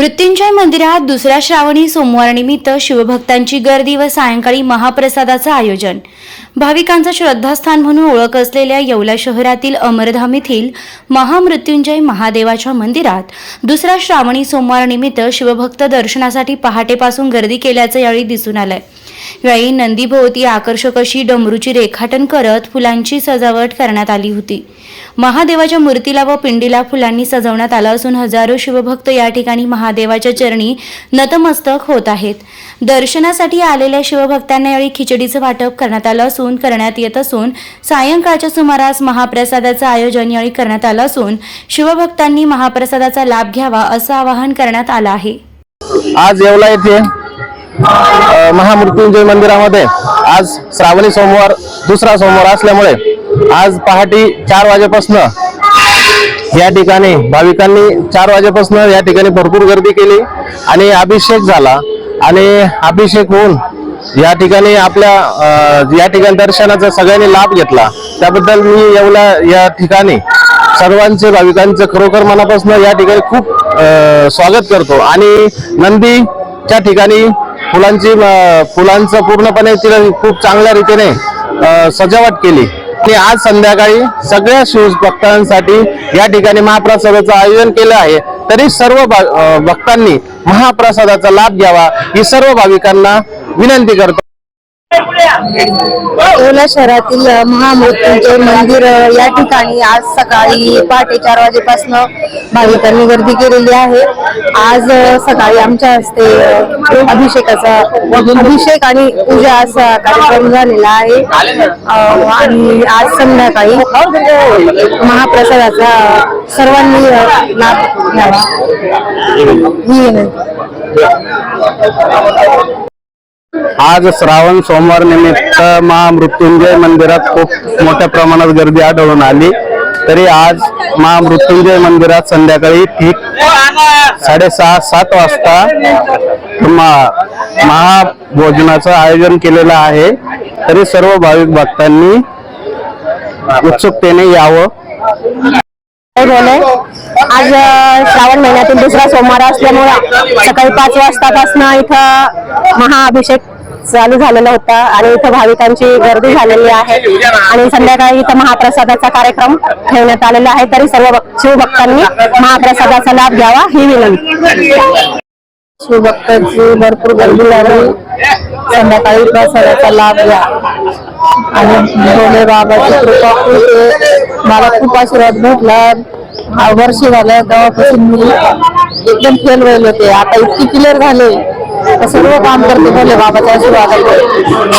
मृत्युंजय मंदिरात दुसऱ्या श्रावणी सोमवारनिमित्त शिवभक्तांची गर्दी व सायंकाळी महाप्रसादाचं आयोजन. भाविकांचं श्रद्धास्थान म्हणून ओळख असलेल्या येवला शहरातील अमरधाम येथील महामृत्युंजय महादेवाच्या मंदिरात दुसऱ्या श्रावणी सोमवारनिमित्त शिवभक्त दर्शनासाठी पहाटेपासून गर्दी केल्याचं यावेळी दिसून आलंय. यावेळी नंदीभोवती आकर्षक अशी डमरूची रेखाटन करत फुलांची सजावट करण्यात आली होती. महादेवाच्या मूर्तीला व पिंडीला फुलांनी सजवण्यात आलं असून हजारो शिवभक्त या ठिकाणी महादेवाच्या चरणी नतमस्तक होत आहेत. दर्शनासाठी आलेल्या शिवभक्तांना यावेळी खिचडीचं वाटप करण्यात आलं असून करण्यात येत असून सायंकाळच्या सुमारास महाप्रसादाचं आयोजन यावेळी करण्यात आलं असून शिवभक्तांनी महाप्रसादाचा लाभ घ्यावा असं आवाहन करण्यात आलं आहे. आज येवला येथे? महामृत्युंजय मंदिरामध्ये आज श्रावणी सोमवार दुसरा सोमवार असल्यामुळे आज पहाटे चार वाजेपासून या ठिकाणी भाविकांनी चार वाजेपासून या ठिकाणी भरपूर गर्दी केली आणि अभिषेक झाला. आणि अभिषेक होऊन या ठिकाणी आपल्या या ठिकाणी दर्शनाचा सगळ्यांनी लाभ घेतला. त्याबद्दल मी येवला या ठिकाणी सर्वांचे भाविकांचं खरोखर मनापासून या ठिकाणी खूप स्वागत करतो. आणि नंदीच्या ठिकाणी फुलांची फुलांचं पूर्णपणे तिला खूप चांगल्या रीतीने सजावट केली. ते आज संध्याकाळी सगळ्या शिवभक्तांसाठी या ठिकाणी महाप्रसादाचं आयोजन केलं आहे. तरी सर्व भक्तांनी महाप्रसादाचा लाभ घ्यावा ही सर्व भाविकांना विनंती करतो. येवला शहरातील अ, महामृत्युंजय मंदिर या ठिकाणी आज सकाळी पहाटे चार वाजेपासून भाविकांनी गर्दी केलेली आहे. आज सकाळी आमच्या हस्ते अभिषेकाचा अभिषेक आणि पूजा असा कार्यक्रम झालेला आहे. आणि आज संध्याकाळी महाप्रसादाचा सर्वांनी लाभ घ्यावा. ही आज श्रावण सोमवार निमित्त महामृत्युंजय मंदिरात खूप मोठ्या प्रमाणात गर्दी आढळून आली. तरी आज महामृत्युंजय मंदिरात संध्याकाळी ठीक साडेसहा सात वाजता महा- महाभोजनाचं आयोजन केलेलं आहे. तरी सर्व भाविक भक्तांनी उत्सुकतेने यावं. आज श्रावण महिन्यातील दुसरा सोमवार असल्यामुळे सकाळी पाच वाजतापासून इथं महाअभिषेक चालू झालेला होता आणि इथं भाविकांची गर्दी झालेली आहे. आणि संध्याकाळी इथं महाप्रसादाचा कार्यक्रम ठेवण्यात आलेला आहे. तरी सर्व शिवभक्तांनी महाप्रसादाचा लाभ घ्यावा ही विनंती. शिवभक्तांची भरपूर गर्दी झाली. संध्याकाळी प्रसादाचा लाभ घ्या. आणि भोले बाबाची कृपा खूप मला खूप आशीर्वाद भेटला. वर्ष झालं तेव्हापासून मी एकदम फेल व्हायला होते. आता इतकी क्लिअर झाले. सर्व काम करते भोले बाबाच्या आशीर्वादामुळे